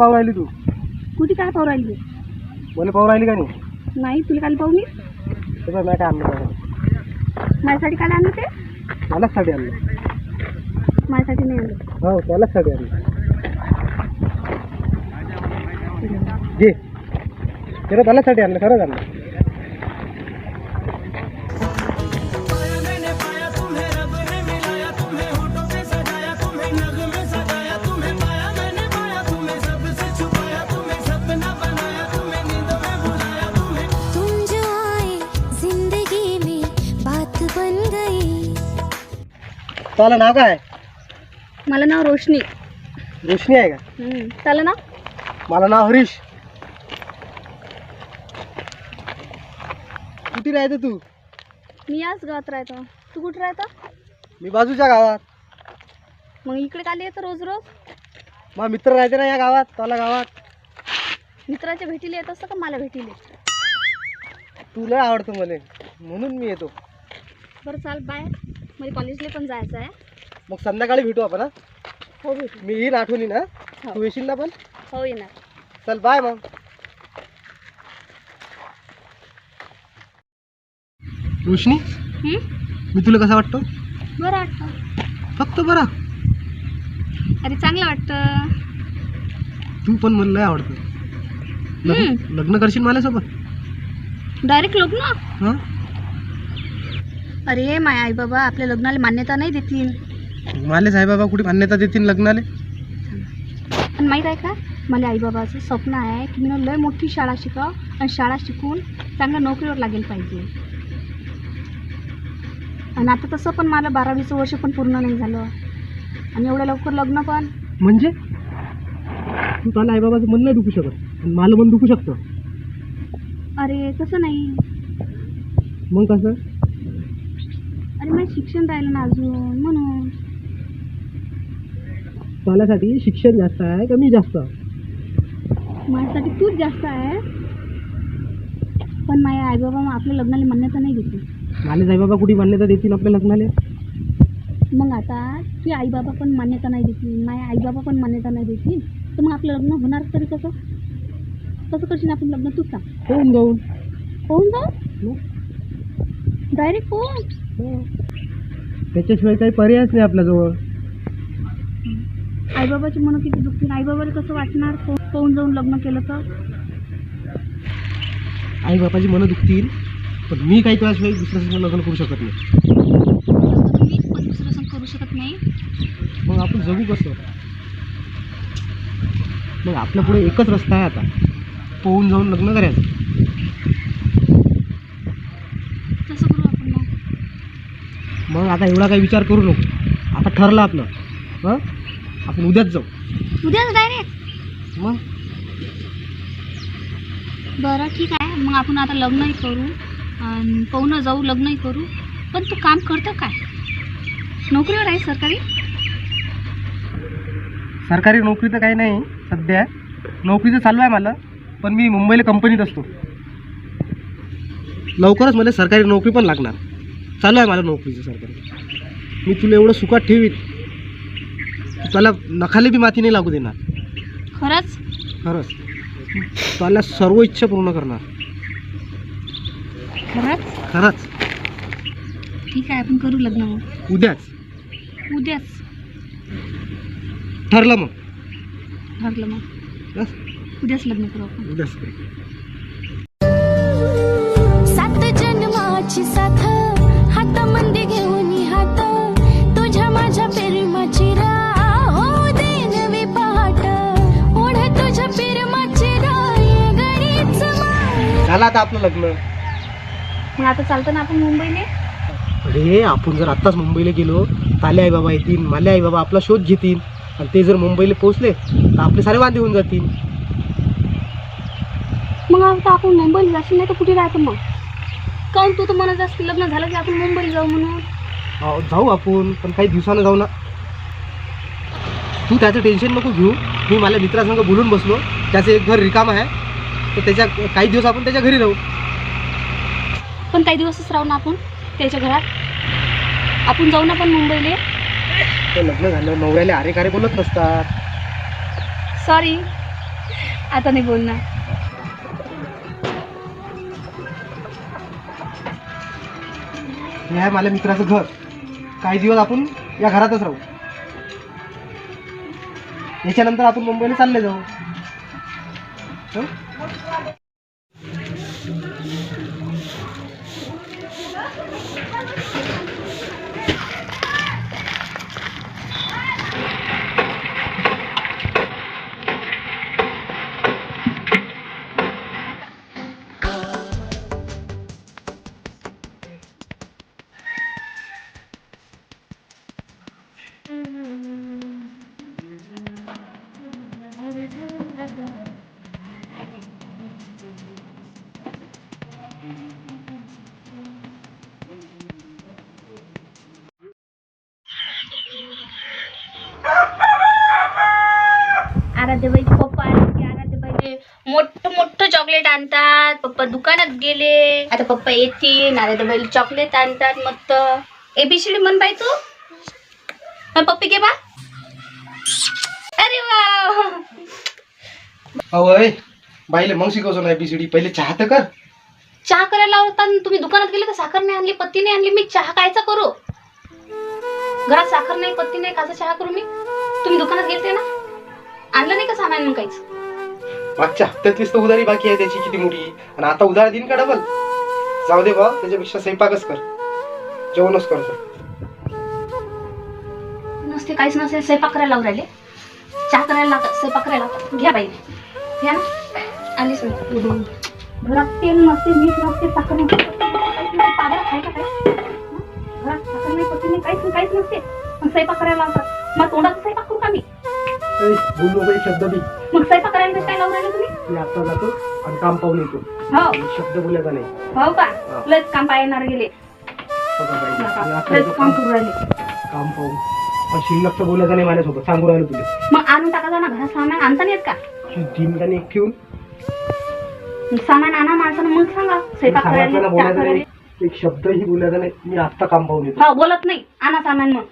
पाहू राहिली तू? कुठे काय पाहू राहिली? मला पाहू राहिली का नाही? नाही तुला काल पाहू मी? तसं नाही काय आणलं माझ्यासाठी काय आणलं ते? त्यालाच साठी आणलं. माझ्यासाठी नाही आणलं. हो त्यालाच साठी आणलं. घे. त्याला त्यालाच साठी आणलं खरंच आणलं. त्याला नाव काय? मला नाव रोशनी. रोशनी आहे का? हम्म. त्याला ना मला नाव हरीश. कुठे राहते तू? मी याच गावात राहतो. तू कुठे राहतो? मी बाजूच्या गावात. मग इकडे काली येतं रोज रोज? मग मित्र राहते ना या गावात त्याला गावात. मित्राच्या भेटीला येत असतं का मला भेटीला? तुला आवडतं मला म्हणून मी येतो. बरं चाल बाय मला कॉलेजला पण जायचं आहे. मग संध्याकाळी भेटू आपण हा? हो भेटू. मी येईन आठवणी ना तू येशील ना पण? हो येणार. चल बाय मग. रोशनी? मी तुला कसा वाटतो? बरं वाटतं. फक्त बरा. अरे चांगलं वाटतं. तू पण मला लय आवडतं. लग्न लग्न करशील माझ्यासोबत? डायरेक्ट लोक ना हां? अरे माय आई बाबा आपल्या लग्नाला मान्यता नाही देतील. माले साईबाबा कुठे मान्यता देतील लग्नाले? पण माहीत आहे का मला आईबाबाचं स्वप्न आहे की मी लय मोठी शाळा शिकाव आणि शाळा शिकून चांगल्या नोकरीवर लागेल पाहिजे. आणि आता तसं पण मला बारावीचं वर्ष पण पूर्ण नाही झालं. आणि एवढ्या लवकर लग्न पण? म्हणजे? तू त्याला आईबाबाचं मन नाही दुखू शकत. आणि मला मन दुखू शकतं. अरे तसं नाही. मग कसं? अरे माझं शिक्षण राहिलं ना अजून म्हणून. त्यासाठी शिक्षण जास्त आहे कमी जास्त? माझ्यासाठी तूच जास्त आहे. पण माझ्या आईबाबा मग आपल्या लग्नाला मान्यता नाही देते माले साईबाबा कुठे मान्यता देतील आपल्या लग्नाले? मग आता की आईबाबा पण मान्यता नाही देतील. माझ्या आईबाबा पण मान्यता नाही देतील. तर मग आपलं लग्न होणार तरी कसं? कसं करशील आपण लग्न? तूच सांग. होऊन जाऊन होऊन जाऊ? मग? डायरेक्ट होऊन. त्याच्याशिवाय काही पर्यायच नाही आपल्याजवळ. आईबाबाची म्हणून किती दुखतील आईबाबाला कसं वाटणार? होऊन जाऊन लग्न केलं तर? आई बापाची मनं दुखतील पण मी काही त्याशिवाय दुसऱ्या संग लग्न करू शकत नाही. मी पण दुसरं असं करू शकत नाही. मग आपण जगू कसं? मग आपल्या पुढे एकच रस्ता आहे आता. पोहून जाऊन लग्न करायचं तसं करू आपण मग मग आता एवढा काही विचार करू नको. आता ठरलं आपलं. हां? आपण उद्याच जाऊ. उद्याच डायरेक्ट मग? बरं ठीक आहे. मग आपण आता लग्नही करू आणि पाहुणं जाऊ लग्नही करू. पण तू काम करतं काय? नोकरीवर आहे सरकारी? सरकारी नोकरी तर काही नाही सध्या. नोकरीचं चालू आहे मला पण मी मुंबईला कंपनीत असतो. लवकरच मला सरकारी नोकरी पण लागणार. चालू आहे मला नोकरीचं सरकारी मी तुला एवढं सुखात ठेवीन. त्याला नखाले बी माती नाही लागू देणार. खरंच? खरंच. त्याला सर्व इच्छा पूर्ण करणार. खरंच? खरंच. ठीक आहे आपण करू लग्न मग. उद्याच. उद्याच. ठरलं मग. ठरलं मग. बस. उद्याच लग्न करू आपण. उद्याच सात जन्माची साथ घेऊन हात तुझ्या माझ्या प्रेमाची हो दे नवी पहाट ओढ तुझ्या प्रेमाची राय गडीच माय झालं आता आपलं लग्न? मग आता चालतं ना आपण मुंबईला? अरे आपण जर आत्ताच मुंबईला गेलो ताले आई बाबा येतील माले आई बाबा आपला शोध घेतील आणि ते जर मुंबईला पोहोचले तर आपले सारे वांदे होऊन जातील. मग आता आपण मुंबईला जाशील नाही तर कुठे राहतो मग? काऊन तू तर म्हणत असते लग्न झालं की आपण मुंबईला जाऊ म्हणून? अहो, जाऊ आपण पण काही दिवसानं जाऊ ना. तू त्याचं टेन्शन नको घेऊ. मी माझ्या मित्रासंग बोलून बसलो. त्याचं एक घर रिकाम आहे. तर त्याच्या काही दिवस आपण त्याच्या घरी राहू. पण काही दिवसच राहू ना आपण त्याच्या घरात. आपण जाऊ ना पण मुंबईला. ते लग्न झालं नवऱ्याला आरे कारे बोलत नसतात सॉरी आता नाही बोलणार. हे आहे माझ्या मित्राचं घर. काही दिवस आपण या घरातच राहू. याच्यानंतर आपण मुंबईला चालले जाऊ. आणतात पप्पा दुकानात गेले. आता पप्पा येतील आराध्यबाईला चॉकलेट आणतात मस्त. एबीसीडी म्हण बाई तू. मग पप्पी घे बा. अरे वा अवय बाईले मग शिकवतो ना एबीसीडी पहिले चहा तर कर. चहा करायला लावता तुम्ही दुकानात गेले तर साखर नाही आणली पत्ती नाही आणली. मी चहा कायचा करू? घरात साखर नाही पत्ती नाही काचा चहा करू मी? तुम्ही दुकानात गेलते ना? आणलं नाही का सामान मग काहीच? मागच्या हप्त्यातलीच तर उधारी बाकी आहे त्याची किती मोठी. आणि आता उधार देईन का डबल जाऊ दे बा त्याच्यापेक्षा स्वयंपाकच कर. जेवणच करतो नसते काहीच नसते स्वयंपाक करायला लावून राहिले. चहा करायला लावतात स्वयंपाक करायला लावतात घ्या बाई. घ्या ना. आलीच मी. घरात तेल नसते मीठ नसते साखर नसते. का काय? हं? घरात साखर नाही पत्ती नाही काहीच नाही काहीच नसते. मग स्वयंपाक करायला लावतात मग तोंडाचा स्वयंपाक करू का मी? ए, शब्द बी. मग स्वयंपाक करायला कसं काय लावून राहिले तुम्ही? मी आता जातो आणि काम पाहून येतो. हो. शब्द बोलायचा नाही? हो का? हा. लयच काम पाहणार गेले. बघा बाई, मी आता काम काम करू राहिले. काम पाहून. पण शिल्लक तर बोलायचं नाही माझ्यासोबत? सांगू राहिलो तुला. मग आणून टाका ना घरात सामान आणता नाही येत का तीन गाणी एक ठेवून? सामान आणा माणसानं मग सांगा. स्वयंपाक करायला सांगायचं ना चहा बोलायचं करायला नाही? एक शब्दही बोलायचा नाही? मी आत्ता काम पाहून येतो. हो बोलत नाही. आणा सामान मग.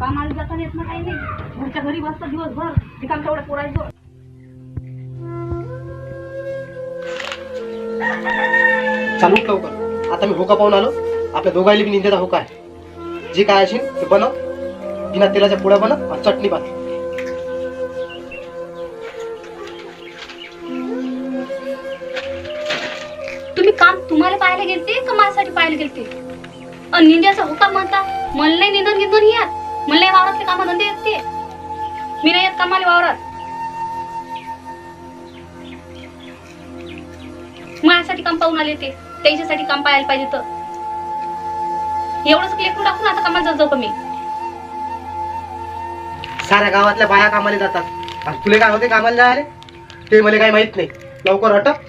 कामाला जाता येत ना काही नाही. घरच्या घरी बसता दिवसभर. ठिकाण तेवढं पोरायचं. चालू लवकर. आता मी होका पाहून आलो. आपल्या दोघायला बी निंदेचा होका आहे. जे काय असेल ते बनव. बिना तेलाच्या पोळ्या बनव आणि चटणी बांध. तुम्ही काम तुम्हाला पाहायला गेलते का माझ्यासाठी पाहायला गेलते? अन निंद्याचा हुका म्हणता मला नाही निंदन गिंदन यात मला नाही वावरातले कामं धंदे येत ते. मी नाही येत कामाला वावरात. माझ्यासाठी काम पाहून आले ते. त्यांच्यासाठी काम पाहायला पाहिजे तर एवढंच लेकरू टाकून आता कामाला जात जाऊ का मी? साऱ्या गावातल्या बाया कामाला जातात. आणि तुला काय होते कामाला जायला? ते मला काही माहीत नाही. लवकर हटप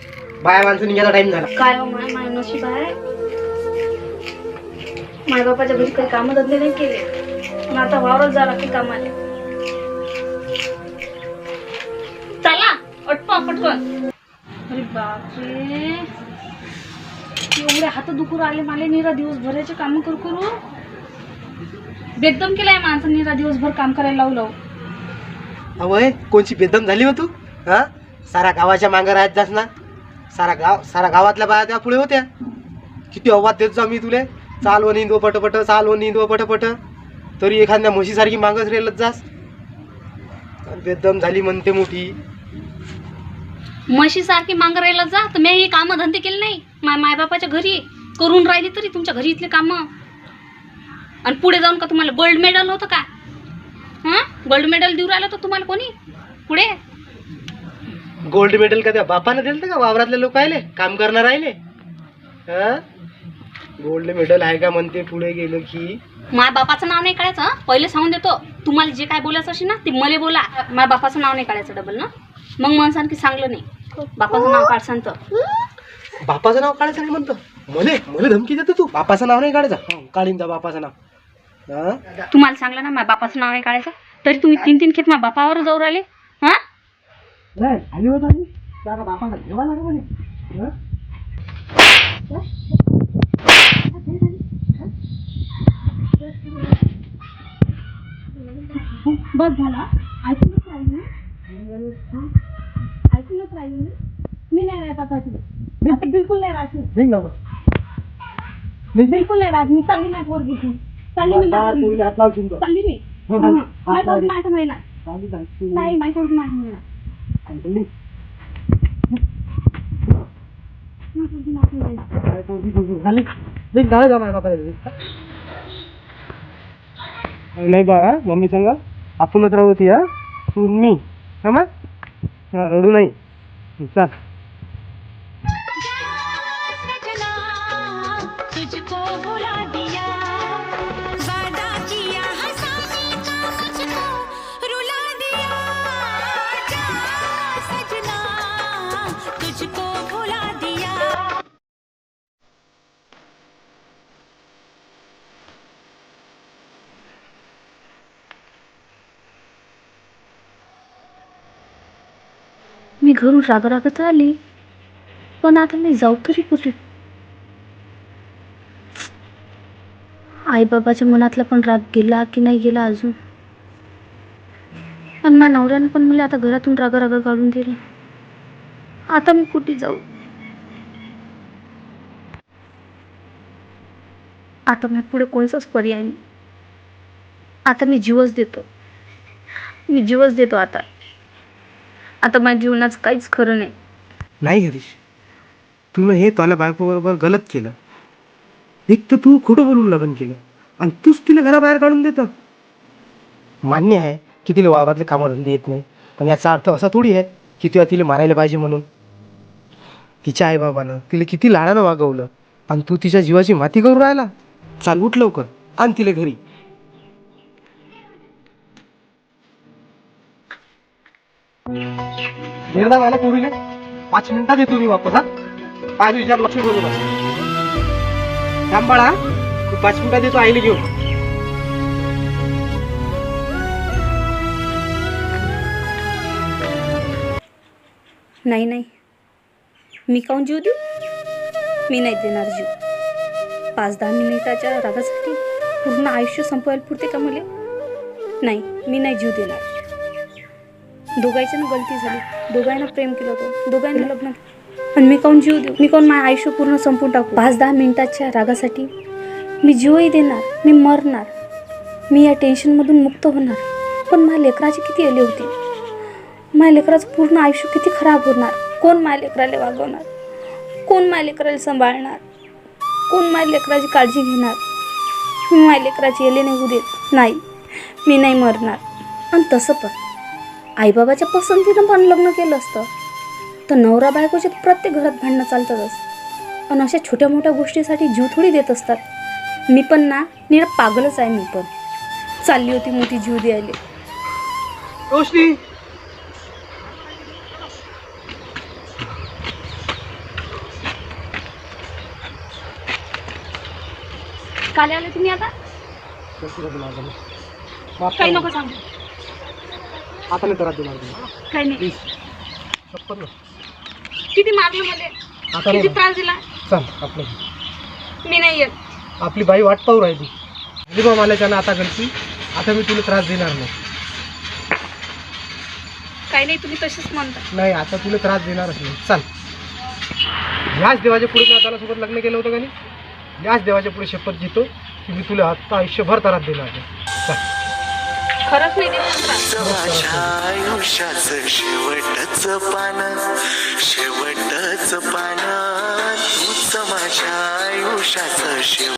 बाया माणसं निघायचा टाइम झाला. काय हो माय माय नशीब आहे माय बापाच्या घरी काही कामं धंदे नाही केले. पण आता वावरत जा लागते कामाला. चला अटपा पटकन. अरे बापरे. एवढे हात दुखू आले मला निरा दिवसभराचे काम करू करू. बेदम केलाय माणसं निरा दिवसभर काम करायला लावू लावू अवय कोणची बेदम झाली हो तू? हा? सारा गावाच्या मागं राहत जास ना. सारा गाव सारा गावातल्या बाया त्या पुढे होत्या. किती अवाद देत जा मी तुले. चाल हो व निंदव पटपट चाल हो व निंदव पटपट. तरी एखाद्या म्हशीसारखी मागच रेलत जास. बेदम झाली म्हणते मोठी. म्हशी सारखी मांगरायला जा तर मी हे कामं धंदे केले नाही. माय मायबापाच्या घरी करून राहिली तरी तुमच्या घरी इथले कामं. आणि पुढे जाऊन का तुम्हाला गोल्ड मेडल होतं का? हां? गोल्ड मेडल देऊ राहिलं तर तुम्हाला कोणी? पुढे? गोल्ड मेडल का त्या बापानं दिलं का? वावरातल्या लोक आले काम करणार राहिले हा? गोल्ड मेडल आहे का म्हणते पुढे गेलं की? माझ्या बापाचं नाव नाही काढायचं हं? पहिले सांगून देतो. तुम्हाला जे काय बोलायचं असेल ना ते मला बोला. माझ्या बापाचं नाव नाही काढायचं डबल ना मग म्हणसान की चांगलं नाही. बापाचं नाव काढसान तर बापाचं नाव काढायचं नाही म्हणतो. मले मला धमकी देतो तू. बापाचं नाव नाही काढायचं. हं, काढीन जा बापाचं नाव. हा? तुम्हाला सांगलं ना माझ्या बापाचं नाव नाही काढायचं? तरी तुम्ही तीन तीन खेप माझ्या बापावर जाऊ राहिले हां नाही आली होत आली त्याला बापाला घेवा लागेल म्हणे हं? बस झाला ऐकूनच राहिली ऐकूनच राहिली मी. नाही राहत आता बिलकुल नाही राहत मी. निघ ना मग. निघ, निघ. बिलकुल नाही राहत मी चालली नाही पोरगी घेऊन. चालली मी आता हात लावशील. चालली मी हो, हो. हं. हात माझ्या लावली. माझ्या नाही माझ्या नाही. काय तो झाली. निघ, बाळा मम्मी सांगा आपणच राहू ती हा? तू मी समज? हा, रडू नाही. चाल. मी घरून रागरागत आली. पण आता मी जाऊ तरी कुठे? आईबाबाच्या मनातला पण राग गेला की नाही गेला अजून? आणि माझ्या नवऱ्यानं पण मला आता घरातून रागारागा काढून दिली. आता मी कुठे जाऊ? आता मी पुढे कोणचाच पर्याय नाही. आता मी जीवच देतो. मी जीवच देतो आता. आता माझ्या जीवनाचं काहीच खरं नाही. नाही हरीश तू हे तुला बायकोबरोबर गलत केलं. एक तर तू खोटं बोलून लग्न केलं आणि तूच तिला घराबाहेर काढून देतं. मान्य आहे की तिला वावरातले कामं धंदे येत नाही पण याचा अर्थ असा थोडी आहे की तुला तिला मारायला पाहिजे म्हणून. तिच्या आईबाबानं तिला किती लाडानं वागवलं आणि तू तिच्या जीवाची माती करून राहिला. चाल उठ लवकर आण तिला घरी. एकदा मला पोरीले पाच मिनिटात येतो मी वापस हा. पाच विचार लक्ष करू बस थांबाळा. तू पाच मिनिटात येतो आईला घेऊन. नाही नाही. मी काऊन जीव देऊ? मी नाही देणार जीव. पाच दहा मिनिटाच्या रागासाठी पूर्ण आयुष्य संपवायला पुरते का मुले? नाही मी नाही जीव देणार. दोघांची ना गलती झाली. दोघांना प्रेम केलं होतं. दोघांना लग्न आणि मी काऊन जीव देऊ? मी काऊन माझं आयुष्य पूर्ण संपून टाकू? पाच दहा मिनिटाच्या रागासाठी मी जीवही देणार मी मरणार. मी या टेन्शनमधून मुक्त होणार. पण माझ्या लेकराची किती आली होती? माझ्या लेकराचं पूर्ण आयुष्य किती खराब होणार? कोण माझ्या लेकराला वागवणार? कोण माझ्या लेकराला सांभाळणार? कोण माझ्या लेकराची काळजी घेणार? मी माझ्या लेकराची येले नाही होऊ देत नाही. मी नाही मरणार. आणि तसं पण आईबाबाच्या पसंतीनं पण लग्न केलं असतं. तर नवरा बायकोचे प्रत्येक घरात भांडणं चालतातच आणि अशा छोट्या मोठ्या गोष्टीसाठी जीव थोडी देत असतात. मी पण ना निरा पागलच आहे मी पण. चालली होती मोठी जीव द्यायला. रोशनी! काल आले तुम्ही आता? काही नको सांगू. आता नाही करा देणार तुम्ही. काही नाही. प्लीज शपथ ना. किती मारलं मला? आता नाही किती ना. त्रास दिला? चल आपलं. मी नाही येत. आपली बाई वाट पाहू राहिली. आली बा मला आता घरची. आता मी तुला त्रास देणार नाही. काही नाही तुम्ही तसेच म्हणता. नाही आता तुला त्रास देणारच नाही. चल. ह्याच देवाच्या पुढे मी आता सोबत लग्न केलं होतं का नाही? याच देवाच्या पुढे शपथ घेतो की मी तुला आता आयुष्यभर त्रास देणार नाही. चल. खरंच नाही माझ्या आयुष्याचं शेवटच पान शेवटच पान. तूच माझ्या आयुष्याचं शेव